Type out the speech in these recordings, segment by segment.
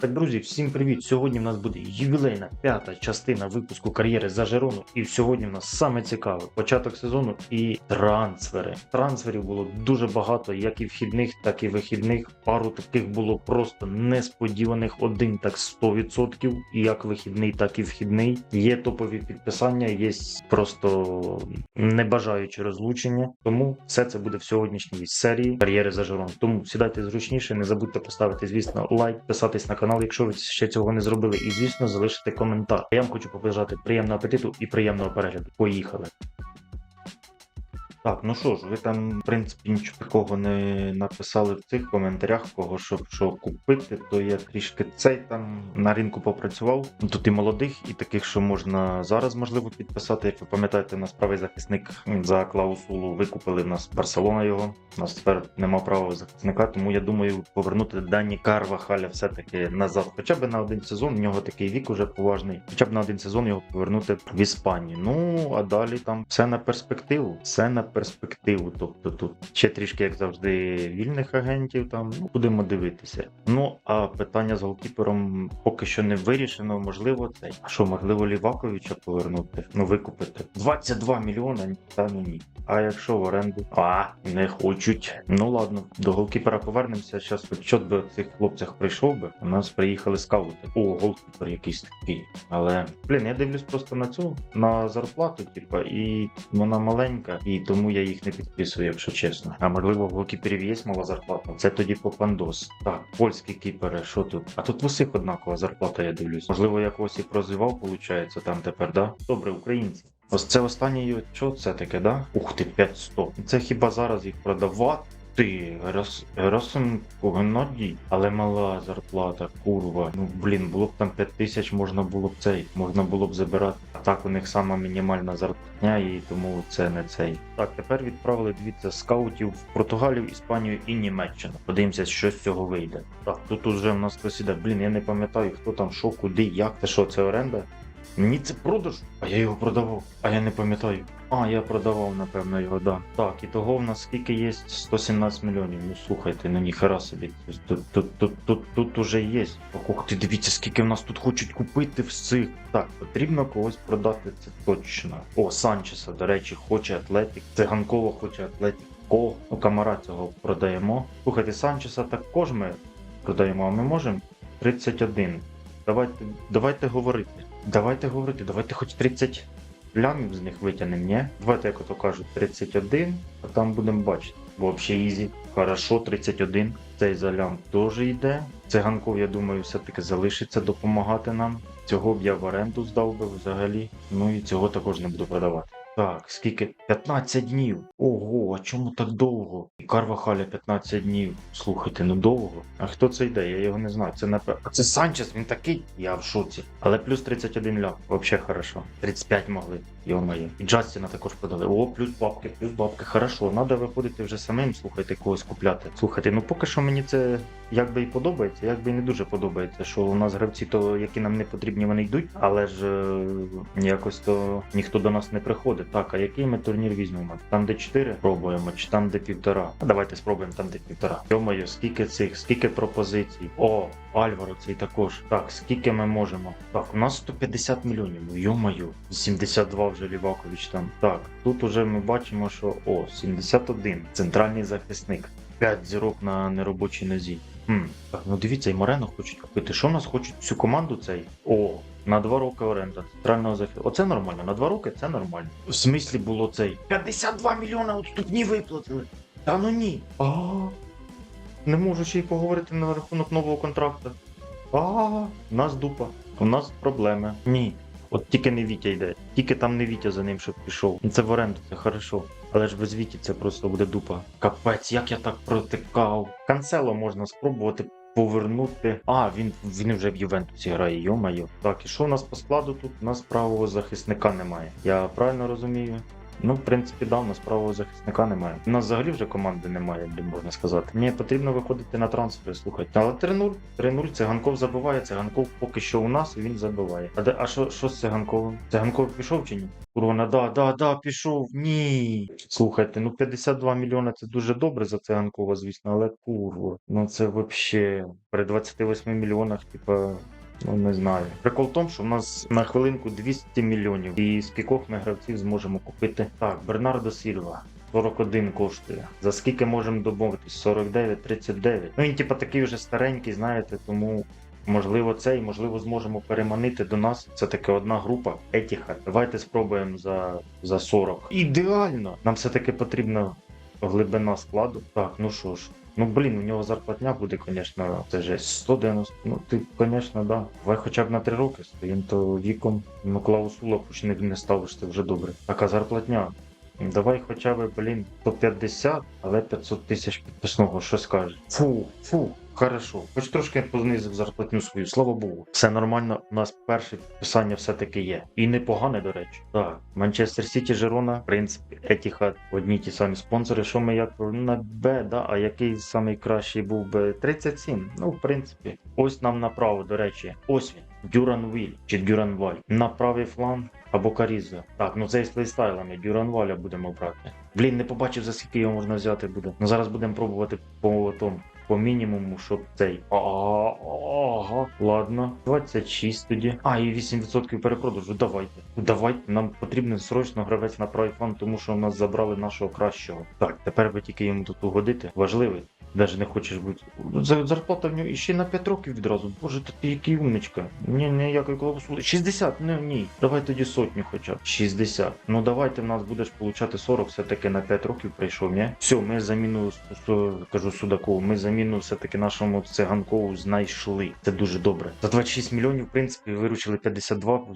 Так, друзі, всім привіт! Сьогодні в нас буде ювілейна п'ята частина випуску кар'єри за Жерону. І сьогодні в нас саме цікаве початок сезону і трансфери. Трансферів було дуже багато, як і вхідних, так і вихідних. Пару таких було просто несподіваних. Один так 100%, як вихідний, так і вхідний. Є топові підписання, є просто не бажаючи розлучення. Тому все це буде в сьогоднішній серії кар'єри за Жерону. Тому сідайте зручніше, не забудьте поставити, звісно, лайк, підписатись на канал, якщо ви ще цього не зробили, і звісно, залишити коментар. Я вам хочу побажати приємного апетиту і приємного перегляду. Поїхали. Так, ну що ж, ви там, в принципі, нічого такого не написали в цих коментарях, кого щоб що купити, то я трішки цей там на ринку попрацював. Тут і молодих, і таких, що можна зараз можливо підписати. Як ви пам'ятаєте, нас правий захисник за клаусулу викупили в нас Барселона його. У нас тепер нема правого захисника, тому я думаю повернути дані Карвахаля все-таки назад. Хоча б на один сезон, в нього такий вік уже поважний. Хоча б на один сезон його повернути в Іспанію. Ну а далі там все на перспективу. Все на перспективу. Тобто тут ще трішки, як завжди, вільних агентів. Там ну, будемо дивитися. Ну а питання з голкіпером поки що не вирішено. Можливо, цей. А що, можливо, Ліваковича повернути? Ну викупити 22 мільйона. Та ну ні. А якщо в оренду? А, не хочуть. Ну ладно, до голкіпера повернемося. Зараз щось би цих хлопцях прийшов би. У нас приїхали скаути. О, голкіпер якийсь такий. Але блін, я дивлюсь просто на цю на зарплату, типа, і вона маленька, і тому я їх не підписую, якщо чесно. А можливо, в голкіперів є мала зарплата. Це тоді попандос. Так, польські кіпери, що тут? А тут в усіх однакова зарплата, я дивлюсь. Можливо, я когось і прозивав, виходить, там тепер, да? Добре, українці. Ось це останнє, що це таке, да? Ух ти, 500. Це хіба зараз їх продавати? Ти, Герасимко, Геннадій, але мала зарплата, курва. Ну блін, було б там 5 тисяч, можна було б цей, можна було б забирати. А так у них сама мінімальна зарплатня, і тому це не цей. Так, тепер відправили дивіться скаутів в Португалію, Іспанію і Німеччину. Подивимося, що з цього вийде. Так, тут уже в нас хтось іде. Блін, я не пам'ятаю, хто там, що, куди, як. Це що, це оренда? Ні, це продаж. А я його продавав. А я не пам'ятаю. А, я продавав, напевно, його, да. Так, і того в нас скільки є? 117 мільйонів. Ну слухайте, ну ніхера собі. Тут, тут, тут, тут, тут уже є. Ох ти, дивіться, скільки в нас тут хочуть купити всіх. Так, потрібно когось продати, це точно. О, Санчеса, до речі, хоче Атлетик. Циганкова хоче Атлетик. Кого? Ну, камара цього продаємо. Слухайте, Санчеса також ми продаємо, а ми можемо 31. Давайте, давайте говорити. Давайте говорити, давайте хоч 30 лямів з них витягнемо, ні? Давайте, як ото кажуть, 31, а там будемо бачити. Бо взагалі ізі. Хорошо, 31. Цей за лям теж йде. Циганков, я думаю, все-таки залишиться допомагати нам. Цього б я в оренду здав би взагалі. Ну і цього також не буду продавати. Так, скільки? 15 днів. Ого, а чому так довго? І Карвахаля 15 днів. Слухайте, ну довго. А хто це йде? Я його не знаю. Це напевно. А це Санчес, він такий. Я в шоці. Але плюс 31 ляп. Вообще хорошо. 35 могли. Йо-моє. І Джастіна також продали. О, плюс бабки, плюс бабки. Хорошо. Надо виходити вже самим, слухайте, когось купляти. Слухайте, ну поки що мені це якби і подобається, якби і не дуже подобається, що у нас гравці, то які нам не потрібні, вони йдуть, але ж е, якось то ніхто до нас не приходить. Так, а який ми турнір візьмемо? Там, де 4 пробуємо, чи там, де півтора? Давайте спробуємо там, де півтора. Йомаю, скільки цих, скільки пропозицій. О, Альваро цей також. Так, скільки ми можемо? Так, у нас 150 мільйонів. Ну, Йомаю, 72 вже Лівакович там. Так, тут уже ми бачимо, що о, 71. Центральний захисник. 5 зірок на неробочій нозі. Хм, так, ну дивіться, і Морено хочуть купити. Що в нас хочуть всю команду цей? О, на 2 роки оренда центрального захисту. Оце нормально, на 2 роки це нормально. В смислі було цей. 52 мільйони от тут ні виплатили. Та ну ні. А, не можу ще й поговорити на рахунок нового контракту. А, нас дупа. У нас проблеми. Ні. От тільки не Вітя йде. Тільки там не Вітя за ним, щоб пішов. Це в оренду, це хорошо. Але ж без Віті це просто буде дупа. Капець, як я так протикав. Канцело можна спробувати повернути. А, він, він вже в Ювентусі грає, йомайо. Так, і що у нас по складу тут? У нас правого захисника немає. Я правильно розумію? Ну, в принципі, да, у нас правого захисника немає. У нас взагалі вже команди немає, можна сказати. Мені потрібно виходити на трансфери, слухайте. Але 3-0, 3-0, циганков забиває, циганков поки що у нас він забиває. А а що, що з циганковим? Циганков пішов чи ні? Курвана, да, да, да, пішов. Ні. Слухайте, ну 52 мільйони це дуже добре за циганкова, звісно, але курва. Ну це вообще при 28 мільйонах, типа. Ну, не знаю. Прикол в тому, що в нас на хвилинку 200 мільйонів, і з кількох ми гравців зможемо купити. Так, Бернардо Сільва. 41 коштує. За скільки можемо домовитись? 49, 39. Ну він типа такий вже старенький, знаєте, тому можливо це і можливо зможемо переманити до нас. Це таки одна група Етіхад. Давайте спробуємо за, за 40. Ідеально! Нам все-таки потрібна глибина складу. Так, ну що ж. Ну блін, у нього зарплатня буде, звісно, це же 190. Ну ти, звісно, да. Давай хоча б на 3 роки стоїм, то віком. Ну клаусула хоч не, не ставиш, ти вже добре. Така зарплатня. Давай хоча б, блін, 150, але 500 тисяч підписного, що скажеш? Фу, фу. Хорошо, хоч трошки понизив зарплатню свою, слава Богу. Все нормально, у нас перше підписання все-таки є. І непогане, до речі. Так, Манчестер Сіті, Жерона, в принципі, Етіхад, одні ті самі спонсори. Що ми як на Б, да? А який самий кращий був би 37? Ну, в принципі, ось нам направо, до речі, ось він. Дюран Віль чи Дюран Валь. На правий фланг або Каріза. Так, ну це з плейстайлами. Дюран Валя будемо брати. Блін, не побачив, за скільки його можна взяти буде. Ну зараз будемо пробувати по тому. По мінімуму, щоб цей. Ага, ладно. 26 тоді. А, і 8% перепродажу. Давайте. Давайте. Нам потрібен срочно гравець на правий фланг, тому що у нас забрали нашого кращого. Так, тепер би тільки йому тут угодити. Важливий. Навіть не хочеш бути. Зарплата в нього ще на 5 років відразу. Боже, ти який умничка. Ні, ніякої клаусули. 60, не, ні. Давай тоді сотню хоча б. 60. Ну давайте в нас будеш получати 40, все-таки на 5 років прийшов, ні? Все, ми заміну, кажу Судакову, ми заміну все-таки нашому циганкову знайшли. Це дуже добре. За 26 мільйонів, в принципі, виручили 52,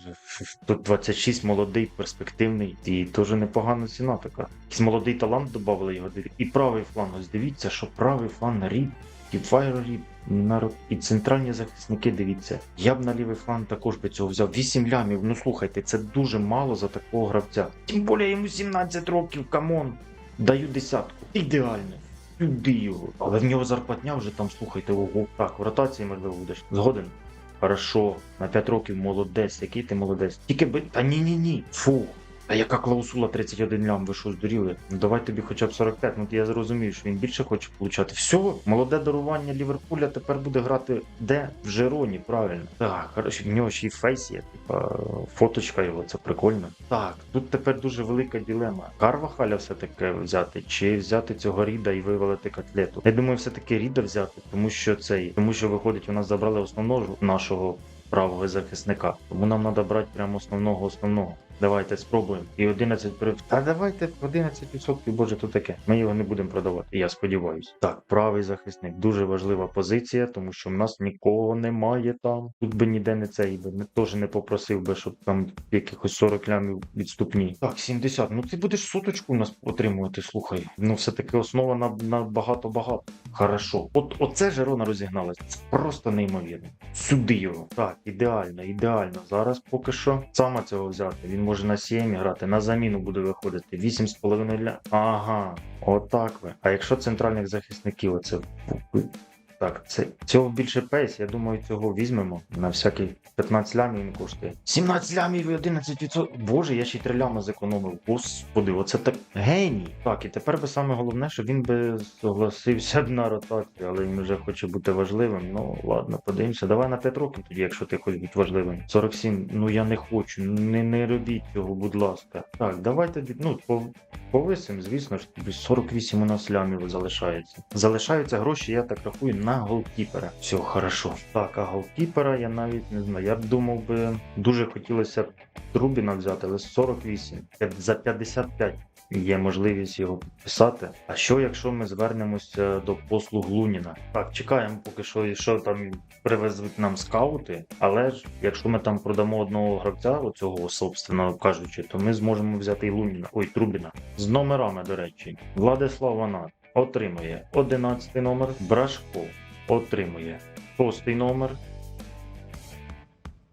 тут 26 молодий, перспективний. І теж непогана ціна така. Якийсь молодий талант додали його. І правий фланг. Ось дивіться, що правий фланг ріб. І Файр ріб. Народ і центральні захисники, дивіться. Я б на лівий фланг також би цього взяв. 8 лямів. Ну слухайте, це дуже мало за такого гравця. Тим більше йому 17 років, камон. Даю десятку. Ідеально. Сюди його. Але в нього зарплатня вже там, слухайте, ого. Так, в ротації можливо будеш. Згоден? Хорошо, на 5 років молодець, який ти молодець. Тільки би. Та ні, ні, ні. Фу. А яка клаусула 31 лям, ви що здуріли? Ну давай тобі хоча б 45, ну я зрозумію, що він більше хоче получати. Все, молоде дарування Ліверпуля тепер буде грати де? В Жероні, правильно. Так, хорошо, в нього ще й фейс є, типа фоточка його, це прикольно. Так, тут тепер дуже велика ділема. Карвахаля все-таки взяти, чи взяти цього Ріда і вивалити котлету. Я думаю, все-таки Ріда взяти, тому що цей, тому що виходить, у нас забрали основного нашого правого захисника. Тому нам треба брати прямо основного основного. Давайте спробуємо. І 11 при... Та давайте 11%, боже, то таке. Ми його не будемо продавати. Я сподіваюся. Так, правий захисник. Дуже важлива позиція, тому що в нас нікого немає там. Тут би ніде не цей би. Теж не попросив би, щоб там якихось 40 лямів відступні. Так, 70. Ну ти будеш соточку у нас отримувати, слухай. Ну все-таки основа на, на багато-багато. Хорошо. От оце Жерона розігналась. Це просто неймовірно. Сюди його. Так, ідеально, ідеально. Зараз поки що саме цього взяти. Він може на 7 грати, на заміну буде виходити. 8,5 ля. Ага, отак ви. А якщо центральних захисників оце. Так, це цього більше пейс, я думаю, цього візьмемо. На всякий 15 лямів він коштує. 17 лямів і 11%. Боже, я ще й 3 лями зекономив. Господи, оце так геній. Так, і тепер би саме головне, що він би согласився на ротацію, але він вже хоче бути важливим. Ну ладно, подивимося. Давай на 5 років тоді, якщо ти хочеш бути важливим. 47, ну я не хочу. Не, не робіть цього, будь ласка. Так, давай тоді, ну, по, повисим, звісно ж, тобі 48 у нас лямів залишається. Залишаються гроші, я так рахую, на голкіпера. Все, хорошо. Так, а голкіпера я навіть не знаю. Я б думав би, дуже хотілося б Трубіна взяти, але 48. За 55 є можливість його підписати. А що, якщо ми звернемося до послуг Луніна? Так, чекаємо поки що, що там привезуть нам скаути. Але ж якщо ми там продамо одного гравця, оцього, собственно кажучи, то ми зможемо взяти і Луніна, ой, Трубіна. З номерами, до речі, Владислав Ванат отримує 11 номер, Брашко отримує Шостий номер.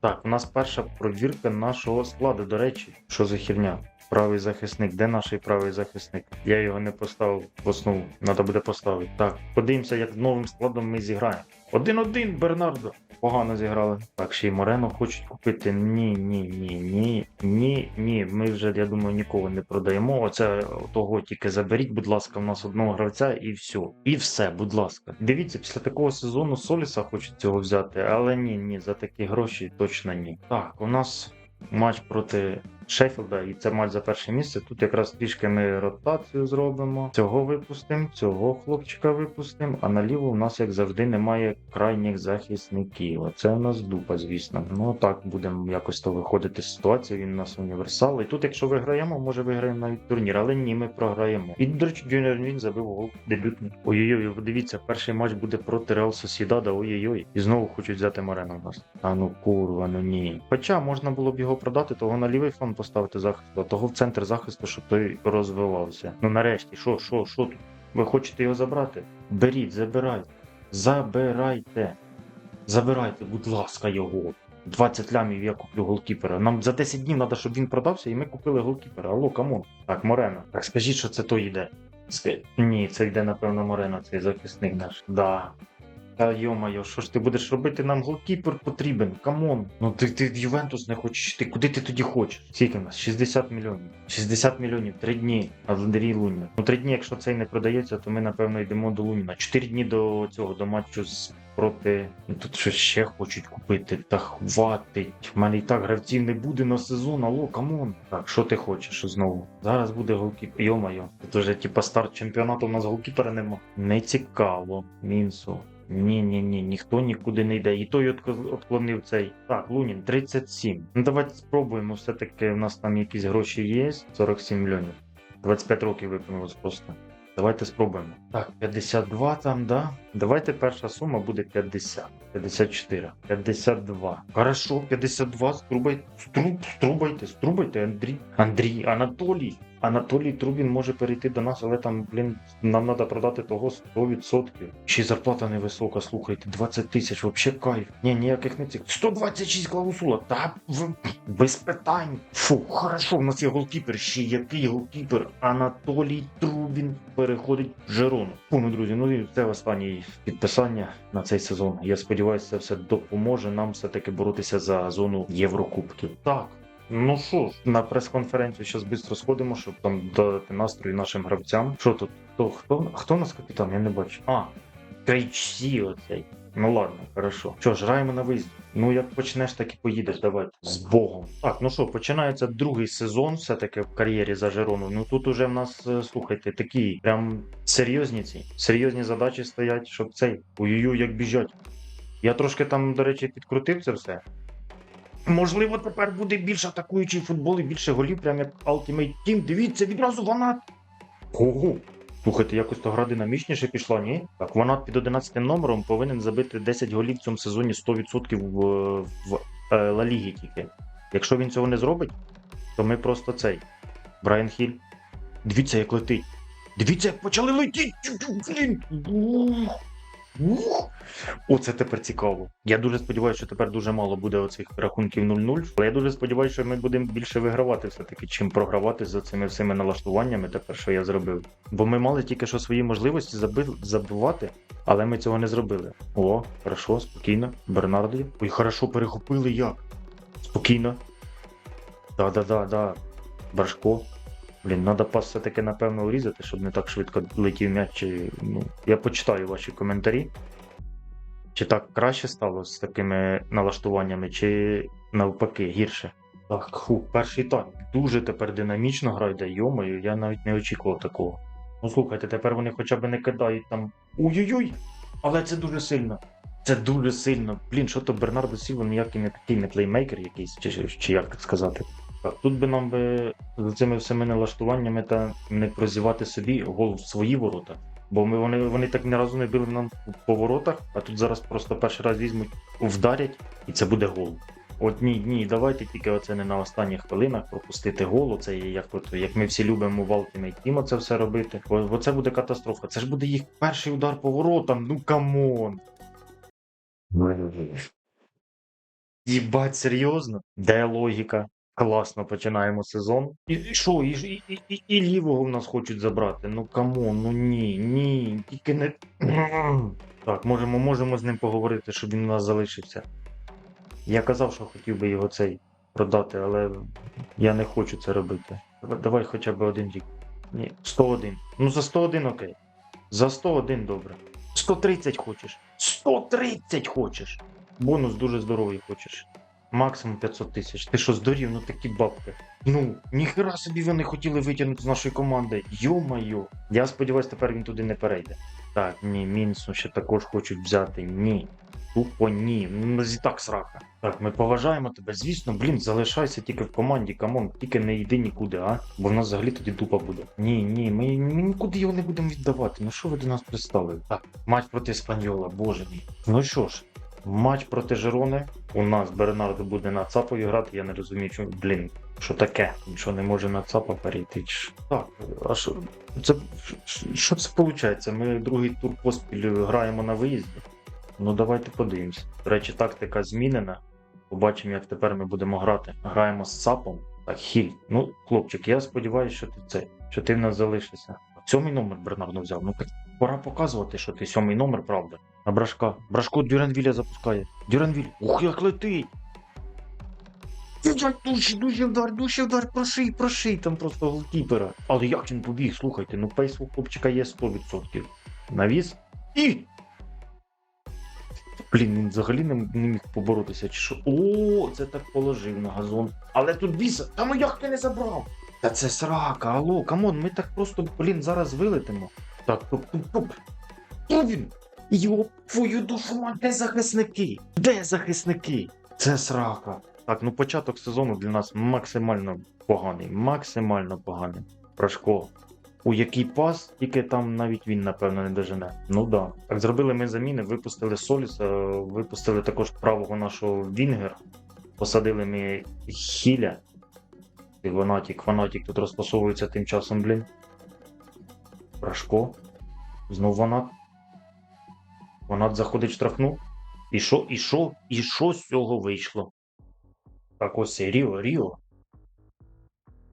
Так, у нас перша провірка нашого складу, до речі, що за херня? Правий захисник. Де наш правий захисник? Я його не поставив в основу. Треба буде поставити. Так, подивимося, як новим складом ми зіграємо. Один-один, Бернардо. Погано зіграли. Так, ще й Морено хочуть купити. Ні, ні, ні, ні, ні, ні. Ми вже, я думаю, нікого не продаємо. Оце того тільки заберіть, будь ласка, в нас одного гравця і все. І все, будь ласка. Дивіться, після такого сезону Соліса хочуть цього взяти, але ні, ні, за такі гроші точно ні. Так, у нас матч проти Шеффілда, і це матч за перше місце. Тут якраз трішки ми ротацію зробимо. Цього випустимо, цього хлопчика випустимо. А наліво у нас, як завжди, немає крайніх захисників. Оце у нас дупа, звісно. Ну так будемо якось то виходити з ситуації. Він у нас універсал. І тут, якщо виграємо, може виграємо навіть турнір, але ні, ми програємо. І до речі, Джуніор він забив гол дебютний. Ой-ой-ой, подивіться, перший матч буде проти Реал Сосідада. Ой-ой-ой. І знову хочуть взяти Морено у нас. А ну курва, ну ні. Хоча можна було б його продати, того на лівий фланг поставити захисту, а того в центр захисту, щоб той розвивався. Ну нарешті, що, що, що тут? Ви хочете його забрати? Беріть, забирайте. Забирайте. Забирайте, будь ласка, його. 20 лямів я куплю голкіпера. Нам за 10 днів треба, щоб він продався, і ми купили голкіпера. Алло, камон. Так, Морено. Так скажіть, що це то йде. Ні, це йде, напевно, Морено, цей захисник наш. Да. Та йо-моє, що ж ти будеш робити? Нам голкіпер потрібен. Камон. Ну ти, ти Ювентус не хочеш. Ти куди ти тоді хочеш? Скільки в нас? 60 мільйонів. 60 мільйонів, 3 дні. Андрій Лунін. Ну 3 дні, якщо цей не продається, то ми напевно йдемо до Луніна. 4 дні до цього, до матчу з проти. Ну тут щось ще хочуть купити. Та хватить. В мене і так гравців не буде на сезон. Алло, камон. Так, що ти хочеш знову? Зараз буде голкіпер. Йо-моє, тут уже типа старт чемпіонату у нас голкіпера нема. Не цікаво. Мінсу. Ні, ні, ні, ніхто нікуди не йде. І той отклонив цей. Так, Лунін, 37. Ну давайте спробуємо. Все-таки в нас там якісь гроші є. 47 мільйонів. 25 років виповнилось просто. Давайте спробуємо. Так, 52 там, да? Давайте перша сума буде 50. 54. 52. Хорошо, 52. Струбай, струб, струбайте, струбайте, Андрій. Андрій, Анатолій. Анатолій Трубін може перейти до нас, але там, блін, нам треба продати того 100%. Ще й зарплата невисока, слухайте, 20 тисяч, вообще кайф. Ні, ніяких не цих. 126 клаусула, та в- без питань. Фу, хорошо, у нас є голкіпер. Ще який голкіпер? Анатолій Трубін переходить в Жерону. Фу, ну, друзі, ну і це останнє підписання на цей сезон. Я сподіваюся, це все допоможе нам все-таки боротися за зону Єврокубків. Так. Ну що ж, на прес-конференцію зараз швидко сходимо, щоб там дати настрій нашим гравцям. Що тут? Хто, хто, хто у нас капітан? Я не бачу. А, Крейчсі оцей. Ну ладно, хорошо. Що ж, граємо на виїзді. Ну як почнеш, так і поїдеш. Давайте. З Богом. Так, ну що, починається другий сезон, все-таки в кар'єрі за Жерону. Ну тут уже в нас, е, слухайте, такі прям серйозні ці. Серйозні задачі стоять, щоб цей. Ой-ой-ой, як біжать. Я трошки там, до речі, підкрутив це все. Можливо, тепер буде більш атакуючий футбол і більше голів, прям як Ultimate Team. Дивіться, відразу вона. Ого! Слухайте, якось то гра динамічніше пішла, ні? Так, вона під 11 номером повинен забити 10 голів в цьому сезоні 100% в, в е, Ла Лігі тільки. Якщо він цього не зробить, то ми просто цей. Брайан Хіль. Дивіться, як летить. Дивіться, як почали летіти. Ух. Оце тепер цікаво. Я дуже сподіваюся, що тепер дуже мало буде оцих рахунків 0-0. Але я дуже сподіваюся, що ми будемо більше вигравати все-таки, чим програвати за цими всіми налаштуваннями, тепер що я зробив. Бо ми мали тільки що свої можливості заби... забивати, але ми цього не зробили. О, хорошо, спокійно. Бернарді. Ой, хорошо, перехопили як. Спокійно. Да-да-да, да. Баршко. Блін, треба пас все-таки напевно урізати, щоб не так швидко летів м'яч. Ну, я почитаю ваші коментарі. Чи так краще стало з такими налаштуваннями, чи навпаки гірше? Так, ху, перший тайм. Дуже тепер динамічно грають, йомою, я навіть не очікував такого. Ну слухайте, тепер вони хоча б не кидають там. Ой-ой-ой! Але це дуже сильно. Це дуже сильно. Блін, що то Бернардо Сілва ніякий не такий не плеймейкер якийсь, чи, чи як так сказати. Так, тут би нам би за цими всіми налаштуваннями та не прозівати собі гол в свої ворота. Бо ми вони, вони так ні разу не били нам по воротах, а тут зараз просто перший раз візьмуть, вдарять, і це буде гол. От ні, ні, давайте тільки оце не на останніх хвилинах пропустити гол. Оце є як от, як ми всі любимо в Ultimate Team це все робити. Бо, бо це буде катастрофа. Це ж буде їх перший удар по воротам. Ну камон. Їбать, серйозно? Де логіка? Класно починаємо сезон. І що, і, і, і, і, лівого в нас хочуть забрати. Ну камон, ну ні, ні, тільки не. Так, можемо, можемо з ним поговорити, щоб він у нас залишився. Я казав, що хотів би його цей продати, але я не хочу це робити. Давай- Давай хоча б один рік. Ні, 101. Ну за 101 окей. За 101 добре. 130 хочеш. 130 хочеш. Бонус дуже здоровий хочеш. Максимум 500 тисяч. Ти що здурів, ну такі бабки. Ну, ніхера собі вони хотіли витягнути з нашої команди. Йо-майо. Я сподіваюся, тепер він туди не перейде. Так, ні, Мінсу ще також хочуть взяти. Ні. Тупо ні. Ну, у нас і так срака. Так, ми поважаємо тебе. Звісно, блін, залишайся тільки в команді, камон, тільки не йди нікуди, а? Бо в нас взагалі тоді тупа буде. Ні, ні, ми, ми нікуди його не будемо віддавати. Ну що ви до нас пристали? Так, матч проти Спаньола, боже мій. Ну що ж, матч проти Жерони. У нас Бернардо буде на Цапові грати, я не розумію, чому, блін, що таке? Що не може на Цапа перейти? Так, а що це що- це виходить? Ми другий тур поспіль граємо на виїзді. Ну давайте подивимось. До речі, тактика змінена. Побачимо, як тепер ми будемо грати. Граємо з ЦАПом. Так, хіль. Ну, хлопчик, я сподіваюся, що ти це, що ти в нас залишишся. Сьомий номер Бернардо взяв. Ну так пора показувати, що ти сьомий номер, правда. На брашка. Брашко Дюренвіля запускає. Дюренвіль. Ух, як летить! Душі, душі вдар, душі вдар, проший, проший, там просто голкіпера. Але як він побіг, слухайте, ну пейс хлопчика є 100%. Навіс і. Блін, він взагалі не, не міг поборотися, чи що. О, це так положив на газон. Але тут віса. Та ну як ти не забрав? Та це срака, алло, камон, ми так просто, блін, зараз вилетимо. Так, туп, туп, туп. Де він? Йоп, твою душу, мать, де захисники? Де захисники? Це срака. Так, ну початок сезону для нас максимально поганий. Максимально поганий. Прашко. У який пас, тільки там навіть він, напевно, не дожене. Ну да. Так, зробили ми заміни, випустили Соліса, випустили також правого нашого Вінгера, посадили ми Хіля. І Ванатік, Фанатік тут розпасовується тим часом, блін. Прашко. Знов Ванат. Ванат заходить в штрафну. І що, і що, і що з цього вийшло? Так, ось цей Ріо, Ріо.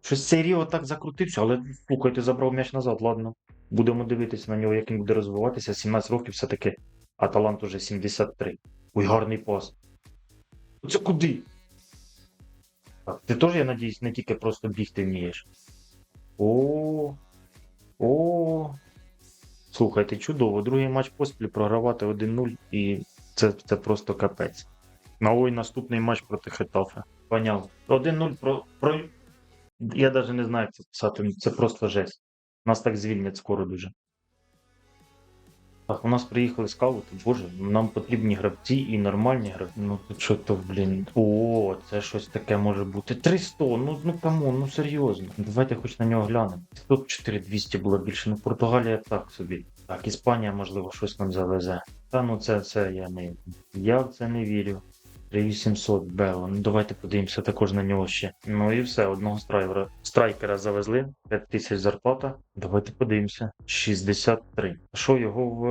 Щось цей Ріо так закрутився, але слухайте, забрав м'яч назад, ладно. Будемо дивитися на нього, як він буде розвиватися. 17 років все-таки, а талант уже 73. Ой, гарний пас. Це куди? Так, ти теж, я надіюсь, не тільки просто бігти вмієш. О. О. Слухайте, чудово. Другий матч поспіль програвати 1-0 і це, це просто капець. На ой, наступний матч проти Хетафе. Поняв. 1-0 про, про. Я навіть не знаю, як це писати. Це просто жесть. Нас так звільнять скоро дуже. Так, у нас приїхали скаути, боже, нам потрібні гравці і нормальні гравці. Ну то що то, блін. О, це щось таке може бути. 300, ну ну камон, ну серйозно. Давайте хоч на нього глянемо. Тут 4200 було більше, ну Португалія так собі. Так, Іспанія, можливо, щось нам завезе. Та ну це, це я не. Я в це не вірю. 3800 Бело. Ну давайте подивимося також на нього ще. Ну і все, одного страйкера, страйкера завезли. 5000 зарплата. Давайте подивимося. 63. Що його в,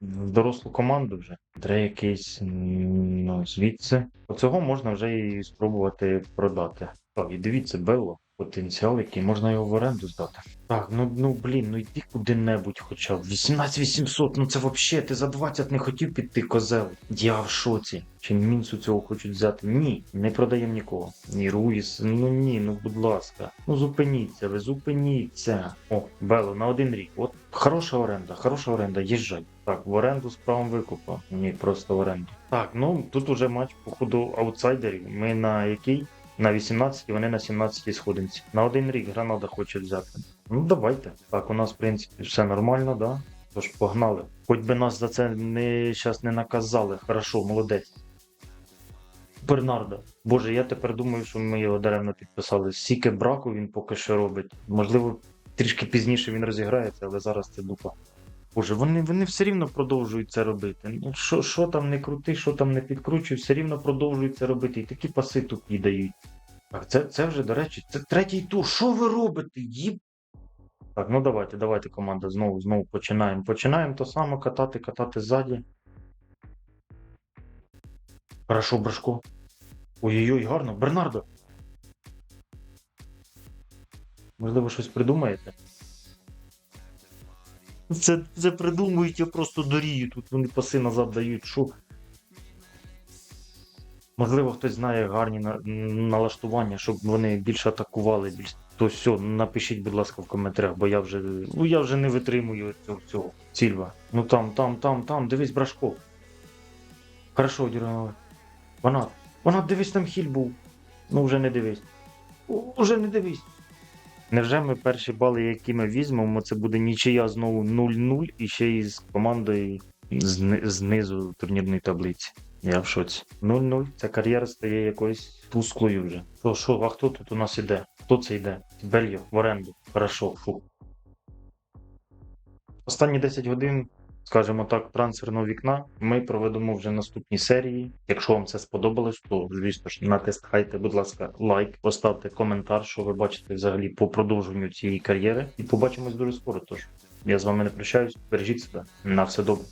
в дорослу команду вже? Дре якийсь ну, звідси. Оцього можна вже і спробувати продати. Так, і дивіться, Белло. Потенціал, який можна його в оренду здати. Так, ну ну блін, ну йди куди-небудь хоча б. 18800, ну це взагалі, ти за 20 не хотів піти, козел. Я в шоці. Чи мінсу цього хочуть взяти? Ні, не продаємо нікого. Ні, Руїс, ну ні, ну будь ласка. Ну зупиніться, ви зупиніться. О, Бело, на один рік. От хороша оренда, хороша оренда, їжджай. Так, в оренду з правом викупу. Ні, просто в оренду. Так, ну тут уже матч, походу, аутсайдерів. Ми на який? На 18, вони на 17 сходинці. На один рік Гранада хоче взяти. Ну давайте. Так, у нас, в принципі, все нормально, да? Тож погнали. Хоч би нас за це не щас не наказали. Хорошо, молодець. Бернардо. Боже, я тепер думаю, що ми його даремно підписали. Сіки браку він поки що робить. Можливо, трішки пізніше він розіграється, але зараз це дупа. Боже, вони, вони все рівно продовжують це робити. Ну, що, що там не крути, що там не підкручуй, все рівно продовжують це робити. І такі паси тупі дають. Так, це, це вже, до речі, це третій тур. Що ви робите? Їб... Так, ну давайте, давайте, команда, знову, знову починаємо. Починаємо то саме катати, катати ззаді. Хорошо, Брашко. Ой-ой-ой, гарно. Бернардо. Можливо, щось придумаєте? Це, це придумують, я просто дорію. Тут вони паси назад дають. Що? Можливо, хтось знає гарні на- налаштування, щоб вони більше атакували. Більш... То все, напишіть, будь ласка, в коментарях, бо я вже, ну, я вже не витримую цього всього. Сільва. Ну там, там, там, там, дивись, брашко. Хорошо, Дюранове. Вона, вона, дивись, там хіль був. Ну вже не дивись. Уже не дивись. Невже ми перші бали, які ми візьмемо, це буде нічия знову 0-0 і ще й з командою зни- знизу турнірної таблиці. Я в шоці. 0-0. Ця кар'єра стає якоюсь тусклою вже. Що, що, а хто тут у нас іде? Хто це йде? Бельо, в оренду. Хорошо, фу. Останні 10 годин, скажімо так, трансферного вікна ми проведемо вже наступні серії. Якщо вам це сподобалось, то звісно ж натискайте, будь ласка, лайк, поставте коментар, що ви бачите взагалі по продовженню цієї кар'єри. І побачимось дуже скоро. Тож я з вами не прощаюсь. Бережіть себе. На все добре.